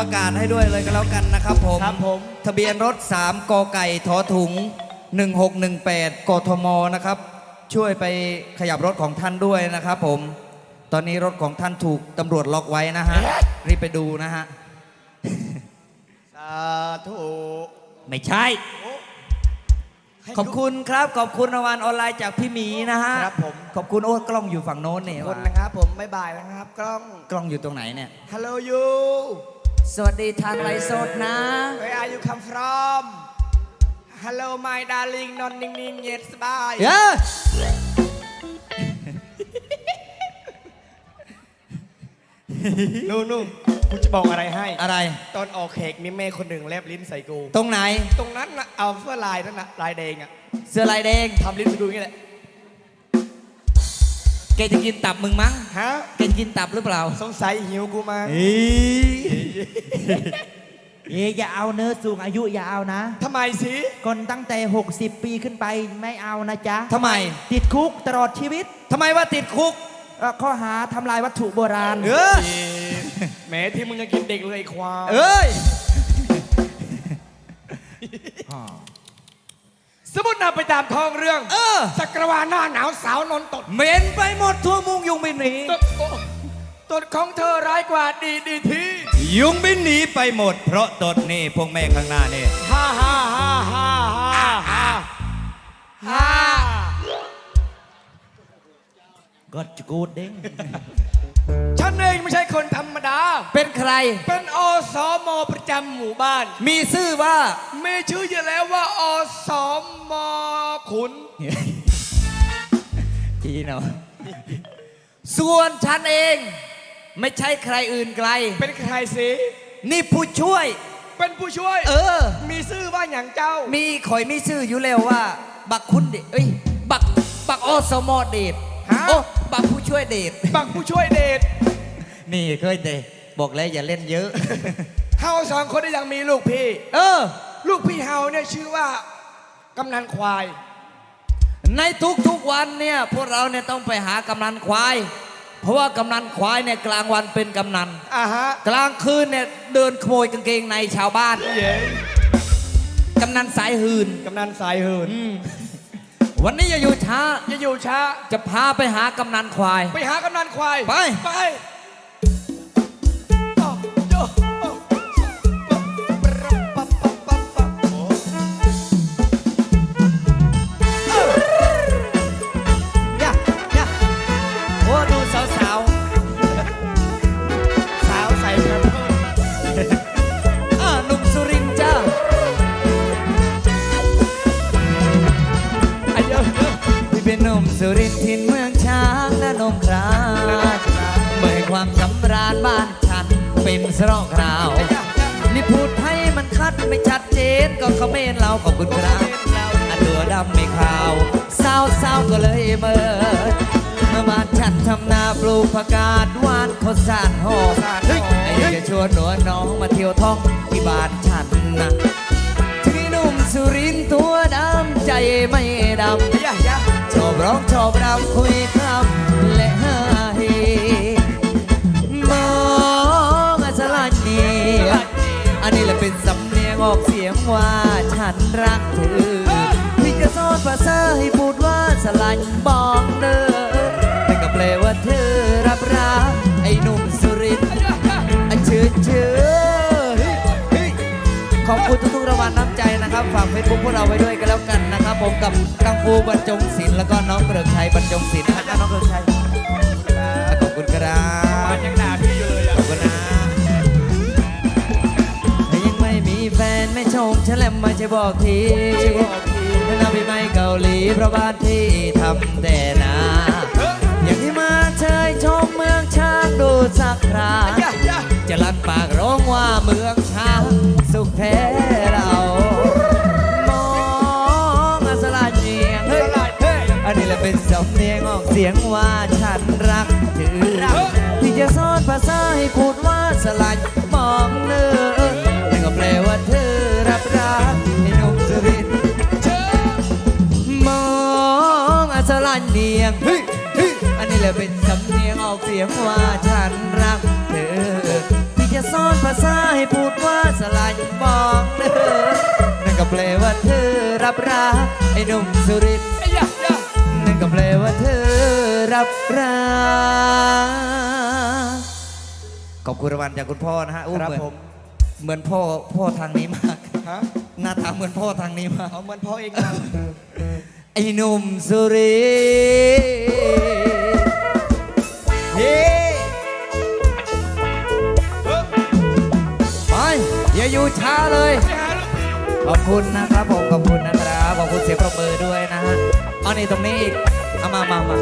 ประกาศให้ด้วยเลยก็แล้วกันนะครับผมครับผม ทะเบียนรถ 3กไก่ทอถุง 1618 กทมนะครับ ช่วยไปขยับรถของท่านด้วยนะครับผม ตอนนี้รถของท่านถูกตำรวจล็อกไว้นะฮะ รีบไปดูนะฮะ สาธุไม่ใช่ให้ขอบคุณครับ ขอบคุณรางวัลออนไลน์จากพี่หมีนะฮะครับผม ขอบคุณโอ้กล้องอยู่ฝั่งโน้นเนี่ยขอบคุณนะครับผมบ๊ายบายนะครับ กล้อง กล้องอยู่ตรงไหนเนี่ย Hello you สวัสดีทางไลฟ์สดนะ Where are you come from Hello my darling นอนนิ่งๆเย็นสบาย เย้นู่นนู่นกูจะบอกอะไรให้ อะไร ตอนออกเค้กมีแม่คนหนึ่งแลบลิ้นใส่กู ตรงไหน ตรงนั้นนะเอาเสื้อลายนั่นนะลายแดงอะเสื้อลายแดงทำลิ้นไปดูอย่างนี้แหละแกจะกินตับมึงมั้งฮะ แกจะกินตับหรือเปล่า สงสัยหิวกูมา เอ๊ะอย่าเอาเนื้อะสูงอายุอย่าเอานะ ทำไมสิคนตั้งแต่ 60 ปีขึ้นไปไม่เอานะจ๊ะ ทำไมติดคุกตลอดชีวิตทำไมว่าติดคุก เอ่อข้อหาทำลายวัตถุโบราณ เออแหมที่มึงยังกินเด็กเลยไอ้ควายเอ้ยสมมตินาไปตามท้องเรื่อง เออจักรวาลหน้าหนาวสาวนนตดเหม็นไปหมดทั่วมุงยุงบินหนีตดโอ้ ตดของเธอร้ายกว่าดีดีทียุงบินหนีไปหมด เพราะตดนี่พวกแม่ข้างหน้านี่ฮ่าฮ่าฮ่าฮ่าฮ่าฮ่าฮ่าก็จะกูดเด้งฉันเองไม่ใช่คนธรรมดา เป็นใคร เป็นอสมประจำหมู่บ้าน มีชื่อว่า มีชื่ออยู่แล้วว่าอสมขุนจีเนาะส่วนฉันเอง ไม่ใช่ใครอื่นไกล เป็นใครสินี่ผู้ช่วย เป็นผู้ช่วย เออ มีชื่อว่าอย่างเจ้า มีข่อยมีชื่ออยู่แล้วว่า บักคุณเดชเอ้ยบักบักอสมอเดชฮะ โอ้บักผู้ช่วยเดชบักผู้ช่วยเดชนี่เคยเดชบอกแล้วอย่าเล่นเยอะ เฮาสองคนได้ยังมีลูกพี่ เออ ลูกพี่เฮาเนี่ยชื่อว่ากำนันควาย ในทุกๆวันเนี่ย พวกเราเนี่ยต้องไปหากำนันควาย เพราะว่ากำนันควายเนี่ยกลางวันเป็นกำนัน อ่าฮะกลางคืนเนี่ยเดินขโมยกางเกงในชาวบ้าน เย้กำนันสายหืนกำนันสายเหินวันนี้อย่าอยู่ช้า อย่าอยู่ช้า จะพาไปหากำนันควาย ไปหากำนันควาย ไป ไป ร้องชอบรำคุยคำและฮาเฮมองอสลันนีอันนี้แหละเป็นสำเนียงออกเสียงว่าฉันรักเธอพี่จะสอนภาษาให้พูดว่าสลันบองเด้อ คุณทุกๆรางวัลน้ำใจนะครับ ฝากเฟซบุ๊กพวกเราไว้ด้วยกันแล้วกันนะครับ ผมกับกังฟูบรรจงศิลป์แล้วก็น้องเกริกชัยบรรจงศิลป์นะครับน้องเกริกชัยขอบคุณครับมันยังด่าพี่อยู่เลยขอะอบคุณนะถ้ายังไม่มีแฟนไม่ชมฉันแหลมมาจะบอกทีถ้านาพี่ไม่เกาหลีเพราะบ้านที่ทำแต่นาอย่างที่มาเชยชมเมืองช้างดูสักคราอย่าอย่าจะลั่นปากร้องว่าเมืองช้าง สุขแท้เรา มองอสลาเนียงเฮ้ยอะไรเฮ้ยอันนี้แหละเป็นสำเนียงออกเสียงว่าฉันรักเธอที่จะสอนภาษาให้พูดว่าสลัดมองเนื้อนั่นก็แปลว่าเธอรับรักให้หนุ่มสุรินทร์เชิญมองอสลันเนียงเฮ้ยเฮ้ยอันนี้แหละเป็นสำเนียงออกเสียงว่าฉันรักเธอที่จะสอนภาษาให้พูดว่า อ้หนุ่มสุรินทร์ไอ้ยะยะนั่นก็แปลว่าเธอรับรักขอบคุณรางวัลจากคุณพ่อนะฮะอู้ครับเหมือนผม เหมือนพ่อพ่อทางนี้มาก ฮะหน้าตาเหมือนพ่อทางนี้มาก เอาเหมือนพ่อเองนะไอ้หนุ่มสุรินทร์เฮ้ไปอย่าอยู่ช้าเลย ขอบคุณนะครับผม ขอบคุณนะครับขอบคุณ เสียงปรบมือด้วยนะฮะเอานี่ตรงนี้อีกเอามามามา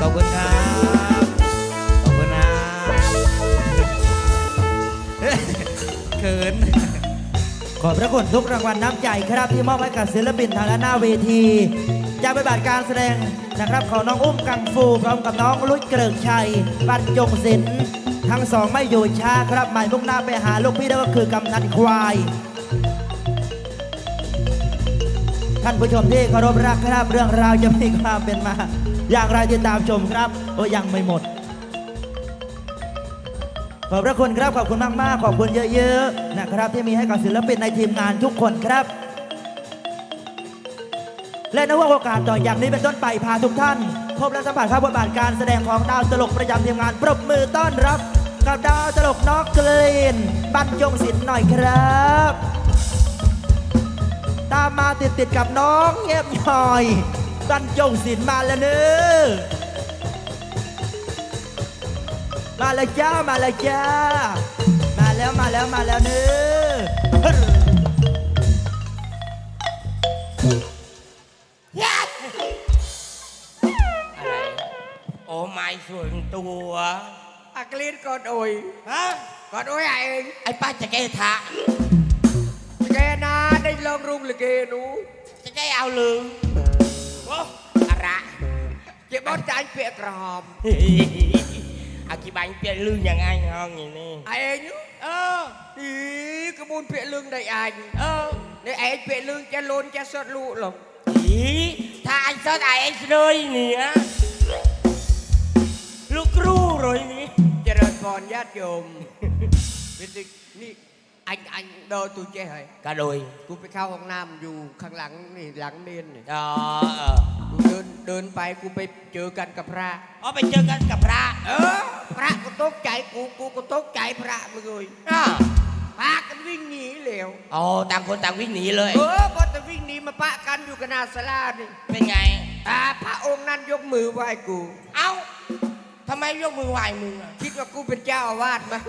ขอบคุณครับ ขอบคุณนะเขิน ขอบพระคุณทุกรางวัลน้ำใจครับที่มอบให้กับศิลปินทางด้านหน้าเวทีจากปบัติการแสดงนะครับของน้องอุ้มกังฟูพร้อมกับน้องลุยเกริกชัยบรรจงศิลป์ทั้งสองไม่อยู่ช้าครับหมายมุ่งหน้าไปหาลูกพี่นั่นก็คือกำนันควาย ท่านผู้ชมที่เคารพรักครับ เรื่องราวจะมีความเป็นมา อย่างไรติดตามชมครับ โอ้ยังไม่หมด ขอบพระคุณครับขอบคุณมากมากๆขอบคุณเยอะๆนะครับ ที่มีให้กับศิลปินในทีมงานทุกคนครับ และในว่าโอกาสต่ออย่างนี้เป็นต้นไปพาทุกท่าน พบและสัมผัสภาพบทบาทการแสดงของดาวตลกประจำทีมงานปรบมือต้อนรับ กับดาวตลกนอกกลีนบรรยงศิลป์หน่อยครับามมาติดติดๆกับน้องเงียบหน่อยบรรจงศิลป์มาแล้วเนื้อมาแล้วจ้า มาแล้วจ้า มาแล้วมาแล้วมาแล้วเนื้ออะไร โอ้ไม่ส่วนตัวอากรีดกอดโอยฮะกอดโอยไอ้เองไอ้ป้าจะแก้ทะแกนาได้ ลองรุงหรือเกหนูจะแก้เอาลืมโอ้อะไรเจ็บบอลใจเปียกรอบอากิบังเปียนลืมอย่างไงห้องอย่างนี้ไอ้เองนูเออดีกระมูลเปียกลึงได้ไอ้เออในไอ้เปียกลึงจะโลนจะสดลูหรอกอีถ้าไอ้ซอดไอ้เลยเนี่ยลูกครูเลยนี่เจริญพรญาติโยมเป็นดินี่ อันอันเดินตูเจ้เหรอกระโดยกูไปเข้าห้องน้ำอยู่ข้างหลังนี่หลังเมนนี่อ๋อเออกูเดินเดินไปกูไปเจอกันกับพระเอาไปเจอกันกับพระเออ พระก็ตกใจกูกูก็ตกใจพระมึงเลยอ้าวพากันวิ่งหนีเหลวอ๋อต่างคนต่างวิ่งหนีเลยเออพอจะวิ่งหนีมาปะกันอยู่กับหนาสลานี่เป็นไงอ่าพระองค์นั้นยกมือไหว้กู เอ้าทำไมยกมือไหว้มึงอะคิดว่ากูเป็นเจ้าอาวาสมั้ย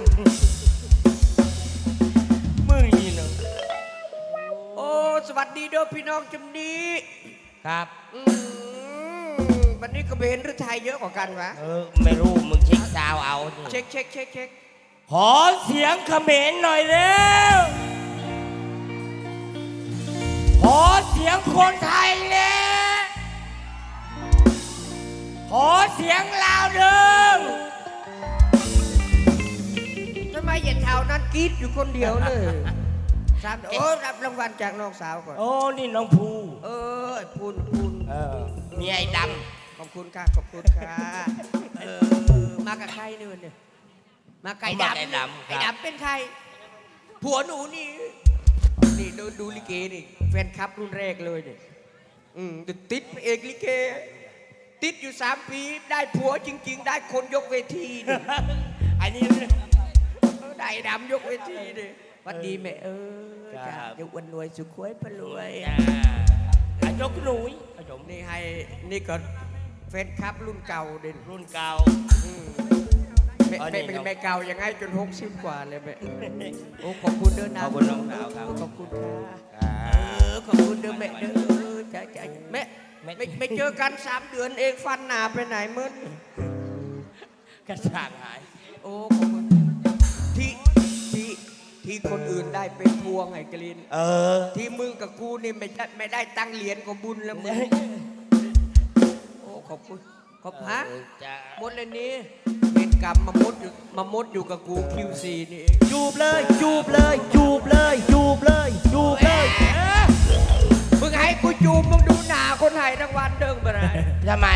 สวัสดีเด้อพี่น้องจำนี้ครับอืมวันนี้ก็เบนหรือไทยเยอะกว่ากันวะ เออไม่รู้มึงเช็คซาวเอานี่เช็คเช็คเช็คเช็คขอเสียงเขมรหน่อยเร็วขอเสียงคนไทยเลยขอเสียงลาวเดิมทำไมเหยียดเท้านั้นกรีดอยู่คนเดียวเลย สามโอ้รับรางวัลจากน้องสาวก่อน โอ้นี่น้องภูเออไอ้พูนพูนเออมีไอ้ดขอบคุณค่ะขอบคุณค่ะเออมากับใครเนี่ยวันเนี่ยมาำไก่มาดำไอ้ดำไอ้ครับดำเป็นใคร ผัวหนูนี่นี่ดูดูลิเกนี่แฟนคลับรุ่นแรกเลยเนี่ยอืมติดเอกลิเก ติดอยู่สามปีได้ผัวจริง ๆ ได้คนยกเวทีนี่อันนี้ ได้ดำยกเวทีนี่ห วัดดีแม่เออครัจ้าบจะอ้วนรวยสุขควยปรวยจ้าอายกหนุยอายกนี่ให้นี่ก็แฟนคลับรุ่นเก่าเด่นรุ่นเก่า อืมแม่อ๋อแม่นี่เป็นครับ แม่เก่ายังไงจนหกสิบกว่าเลยแม่โอ้ขอบคุณเด้อนะขอบคุณน้องสาวครับขอบคุณค่ะอ่า เออขอบคุณเด้อแม่เด้อจ้าจ้าแม่แม่ ไม่ไม่เจอกันสามเดือนเองฟันหนาไปไหนมึน กระชากหาย โอ้ขอบคุณที่ที่ ที่คนอื่นได้เป็นพวงไอ้กลิน เออ ที่มึงกับกูนี่ไม่ได้ไม่ได้ตั้งเหรียญก็บุญแล้วมึง โอ้ขอบคุณ ขอบฮะเออจ้าหมดเลยนี้เป็นกรรมมามดอยู่มามดอยู่กับกูคิวซีนี่เองจูบเลย จูบเลย จูบเลย จูบเลย จูบเลยมึงให้กูจูบมึงดูหนาคนไทยทั้งวันเดิงไปไหนทำไม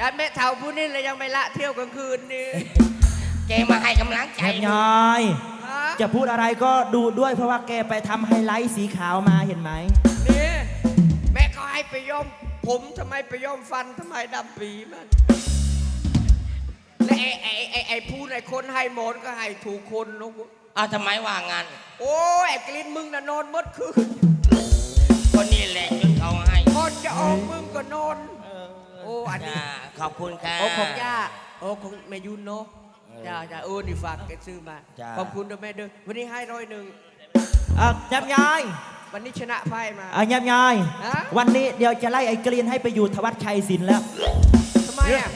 ยันแม่เฒ่าผู้นี่เลยยังไม่ละเที่ยวกลางคืนนี่แกมาให้กำลังใจแคบยายฮะ จะพูดอะไรก็ดูด้วยเพราะว่าแกไปทำไฮไลท์สีขาวมาเห็นไหม นี่แม่ก็ให้ไปย้อมผมทำไมไปย้อมฟันทำไมดำปีมัน และไอ้ไอ้ไอ้ไอ้ผู้ในคนให้หมอนก็ให้ถูกคนเนอะอ้าวทำไมว่างั้นโอ้ยไอ้กลินมึงน่ะนอนหมดคืนคนนี้แหละจนเขาให้ก่อนจะออกมึงก็นอน โอ้อันนี้ จ้าขอบคุณครับโอ้ของย่าโอ้ของแม่ยุนเนาะเออ จ้าจ้าเออนี่ฝากแกซื้อมา จ้า ขอบคุณนะแม่เด้อวันนี้ให้ร้อยหนึ่งอะแคบยายวันนี้ชนะไพ่มา อะแคบยายฮะ วันนี้เดี๋ยวจะไล่ไอ้กรีนให้ไปอยู่ทวัดชัยศิลป์แล้ว ทำไมอะ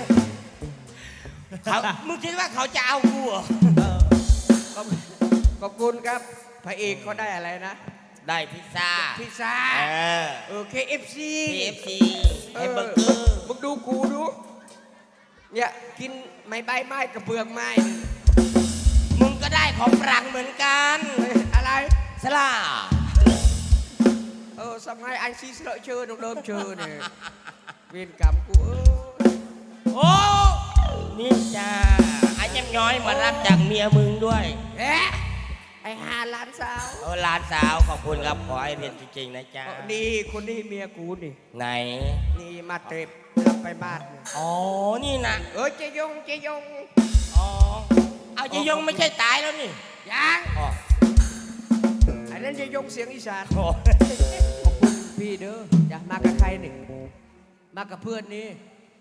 เขามึงคิดว่าเขาจะเอากูเหรอขอบขอบคุณครับพระเอกเขาได้อะไรนะได้พิซซ่าพิซซ่าเออ เออ KFC KFC เอแฮมอเบอร์เกอร์มึงดูกูดู เนี่ยกินไม้ใบไม้กับเปลือกไม้นี่มึงก็ได้ของฝรั่งเหมือนกันเฮ้ยอะไรสลาเออสมัยอันซีสเลอะเชิญเดิมเชิญเนี่ยเวรกรรมกูเออโอ้นี่จ้าไอ้ยำย้อยมารับจากเมียมึงด้วยเอ๊ะไอ้หาหลานสาวโอ้หลานสาวขอบคุณครับขอให้เรียนจริงๆนะจ๊ะเออนี่คนนี้เมียกูนี่ไหนนี่มาเตร็บรับ ไปบ้านเนี่ยอ๋อ นี่นะเออเจยงเจยงอ๋อ เอาจะยงไม่ใช่ตายแล้วนี่ยังอ๋ออันนั้นเจยงเสียงอีสานโอ้ขอบคุณพี่เด้อจะมากับใครนี่มากับเพื่อนนี่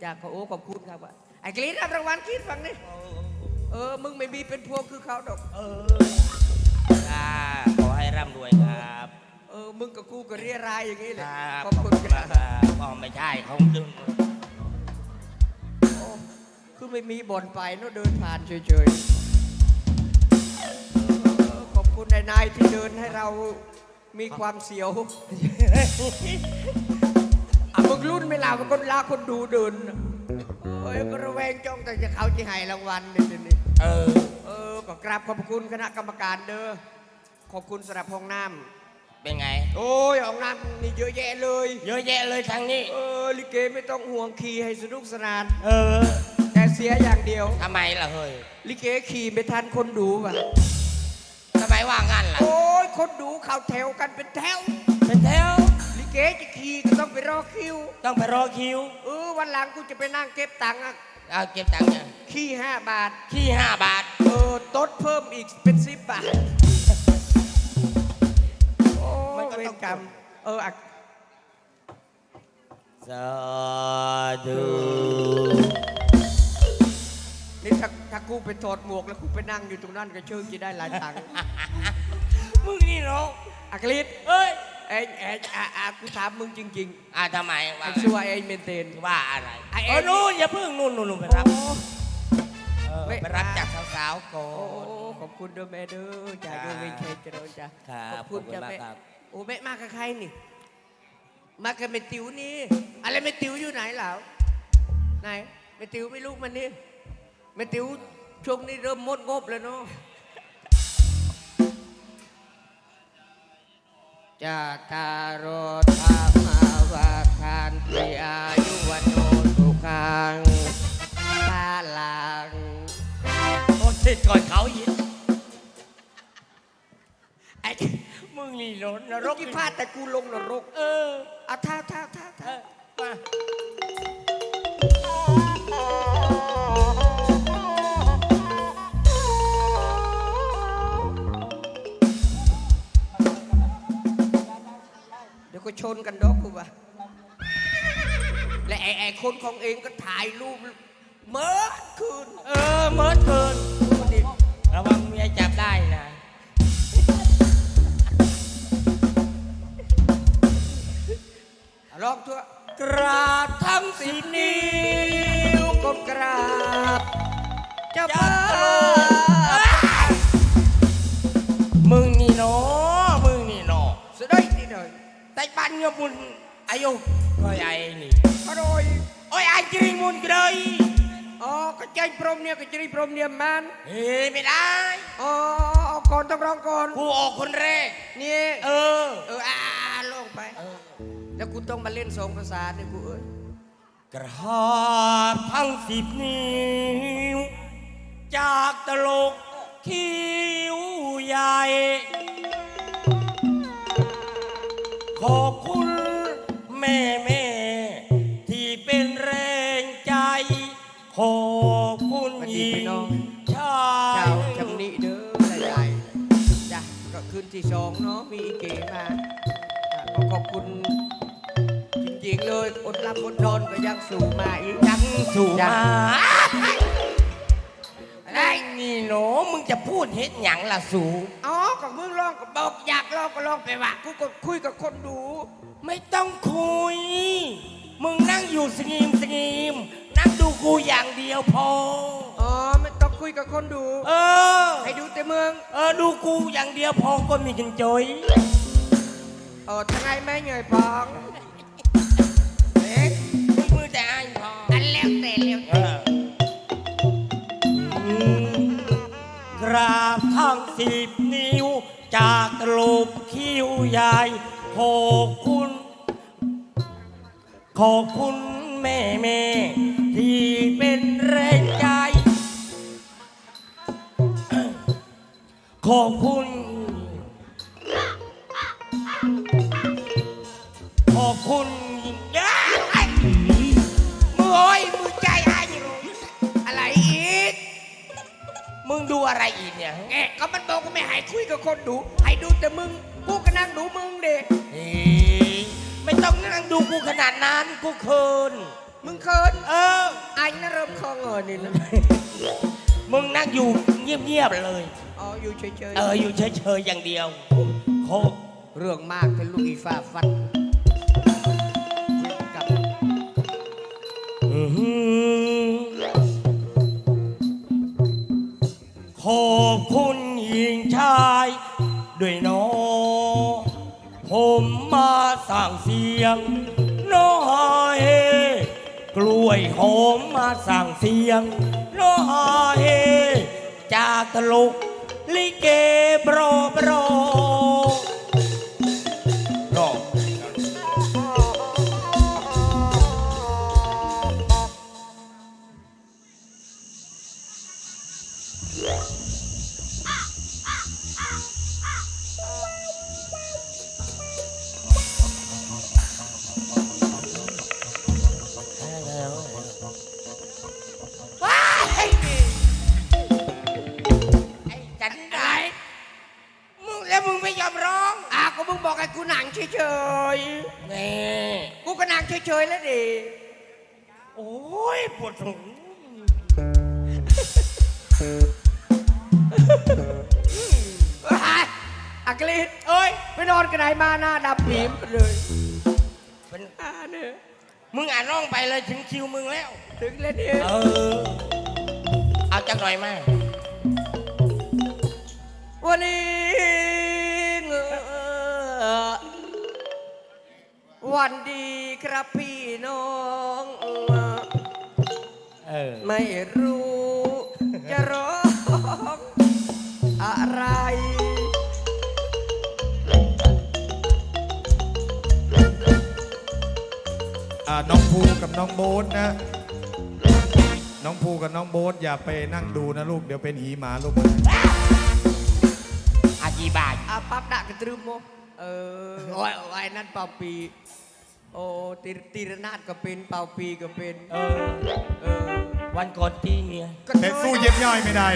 จากขอโอ้ขอบคุณครับว่าไอ้กรีดรับรางวัลกรีดฟังนี่เออ มึงไม่มีเป็นพวกคือเขาดอกเออจ้าขอให้ร่ำรวยครับ เออ มึงกับกูก็เรียรายอย่างนี้เลยครับขอบคุณขคมากรับครับอ๋อไม่ใช่เขาดึงโอ้ คือไม่มีบ่อนไปเนอะเดินผ่านเฉยๆเออขอบคุณนายนายที่เดินให้เรามีความเสียวอะมึงรุ่นไม่ลามันคนลาคนดูเดินน่ะเอ้ยก็ระแวงจ้องแต่จะเขาจะให้รางวัลเนี่ยเดี๋ยวนี้เออ เออก็กราบขอบคุณคณะกรรมการเด้อ ขอบคุณสำหรับห้องน้เป็นไงำ โอ้ยห้องน้ำนี่เยอะแยะเลย เยอะแยะเลยทางนี้ เออลิเกไม่ต้องห่วงขี่ให้สนุกสนาน เออแต่เสียอย่างเดียว ทำไมล่ะเฮ้ยลิเกขี่ไม่ทันคนดูว่ะ ทำไมว่างั้นล่ะ โอ้ย คนดูเข้าแถวกันเป็นแถว เป็นแถว ลิเกจะขี่ก็ต้องไปรอคิว ต้องไปรอคิวเออวันหลังกูจะไปนั่งเก็บตังค์อะเอาเก็บตังค์เนี่ยขี่ห้าบาทที่ห้าบาท เออตดเพิ่มอีกเป็นสิบบาท โอ้มันยก็เวต้รอง กรรม เอออะ สาธุนี่ถ้าถ้า กูไปถอดหมวกแล้วกูไปนั่งอยู่ตรงนั้นก็เชิงจะได้หลายตังค์มึงนี่เนาะอักฤษเอ้ยเอ้ยเอ้ยอะอะกูถามมึงจริงอ่าทำไมๆว่าไอ้ชัวไอ้เมนเทน ว่าอะไรไอ้เออนู่นอย่าเพิ่งนู่นนู่นนู่นไปรับโอ้เออไม่ไปรับจากสาวๆก่อโอ้น ขอบคุณเด้อแม่เด้อจ่ายเด้อเวรชัยเจริญจ้ะครับขอบคุณจ้ะขอบคุณมากแม่ครับ โอ้แม่มากับใครนี่ มากับแม่ติ๋วนี่ อะไรแม่ติ๋วอยู่ไหนเหล่าไหนแม่ติ๋วไม่ลูกมันนี่แม่ติ๋ว ช่วงนี้เริ่มหมดงบแล้วเนาะจะตารถธรรมาวาคานติอายุวันโนสุขังพาลังโอ้ติดก่อนเขาอีกไอ้มึงนี่รถนรรกกที่พลาดแต่กูลงนรก เออเอาท่าท่าท่าเอท่าอมา ดี๋ยวก็ชนกันดอกกูว่ะและไอ้ไอ้คนของเองก็ถ่ายรูปเมื่อคืนเออเมิดเกินกูนี่ระวังเมียจับได้นะลองทั่วกราบทั้งสิบนิ้วนิ้วก้มกราบเจ้าจัป้า แต่บ้านเงยมุนอายุก็ไอ้นี่อร่อยโอ้ยไอ้จริงมุนก็เลยอ๋อก็ใจพรหมเนี่ยก็จะได้พรหมเนี่ยมัน เฮ้ยไม่ได้อ๋อเอาก่อนต้องร้องก่อน กูออกคนแรก นี่ เออ เอออ่าลงไปเออแล้วกูต้องมาเล่นสองภาษาเนี่ยกูเอ้ย กราบทั้งสิบนิ้ว จากตลก คืนที่สองเนาะมีอีเก๋มาอะก็ขอบคุณจริงๆเลยอดรับอดนอนก็ยังสู่มาอีกยังสู่จ้ะมาไอ้นี่หนูมึงจะพูดเฮ็ดหยังล่ะสูอ๋อก็มึงลองก็บอกอยากลองก็ลองไปว่ากูก็คุยกับคนดู ไม่ต้องคุย มึงนั่งอยู่สงีมสงีมนั่งดูกูอย่างเดียวพอ อ๋อไม่ต้องคุยกับคนดู เออให้ดู แต่เมืองเออดูกูอย่างเดียวพอก็มีกันจอยเออทั้งไงแม่เหนื่อยพองเอ๊ะมึงมือแต่อ้ายพออันแล้วแต่แล้วเอออืมกราบทั้งสิบนิ้ว จากตลบคิ้วใหญ่ขอบคุณ ขอบคุณแม่แม่ที่เป็นแรงใจ ขอบคุณ ขอบคุณย้ายมือโอ้ยมือใจไอ้นี่รู้อะไรอีก มึงดูอะไรอีกเนี่ยแงก็มันบอกว่าไม่ให้คุยกับคนดู ให้ดูแต่มึง กูก็นั่งดูมึงเด็กเฮ้ยไม่ต้องนั่งดูกูขนาดนั้น กูเคิน มึงเคิน เออไอ้น่าเริ่มคอเงินนี่นะ มึงนั่งอยู่เงียบๆเลย อ๋ออยู่เฉยเอออยู่เฉยๆอย่างเดียวโคๆเรื่องมากเป็นลูกอีฟ้าฟัดกับอื้อหือขอบคุณหญิงชาย ด้วยเน้อผมมาสั่งเสียงโน้เฮกล้วยหอมมาสั่งเสียงโน้เฮจากตลก ลิเกโปรโปร เฉยนี่ๆ กูก็หนังเฉยๆแล้วดิโอ้ยปวดหูว้ายอักฤษเอ้ยไปนอนกันไหนมาหน้าดำผีมไปเลยเป็นอ่าเนี่ยมึงอ่านร้องไปเลยถึงคิวมึงแล้ว ถึงแล้วเนี่ยเออ เอาจังหน่อยไหมวันนี้ วันดีครับพี่น้อง เออ ไม่รู้จะร้องอะไร อ่าน้องภูกับน้องโบ๊ทนะ น้องภูกับน้องโบ๊ทอย่าไปนั่งดูนะลูก เดี๋ยวเป็นหีหมาลูกอาจีบายอาปั๊บดักกระตรึมโมเออโอ้ยโอ้ยนั่นเป่าปี โอ้ตีตีระนาดก็เป็นเป่าปีก็เป็นเออ เออวันก่อนที่เมียก็แต่สู้เย็บย่อยไม่ได้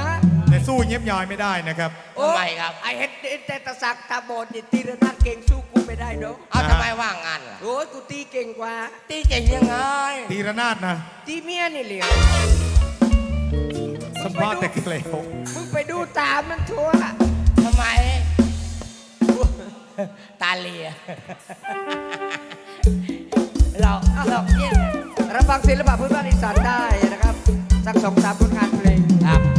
ฮะแต่สู้เย็บย่อยไม่ได้นะครับ โอ้ทำไมครับ ไอเห็นเห็นแต่ตะสักตาบอดนี่ตีระนาดเก่งสู้กูไม่ได้เนาะเอาทำไมว่างงานล่ะโอ้ยกูตีเก่งกว่า ตีเก่งยังไงตีระนาดนะตีเมียนี่เหลียวสมภาพแต่เกลียวมึงไปดูตามมันทั่วทำไม ตาเลีย เราเราเนี่ยรับฟังศิลปะพื้นบ้านอีสานได้นะครับ สักสองสามผลงานเพลงครับ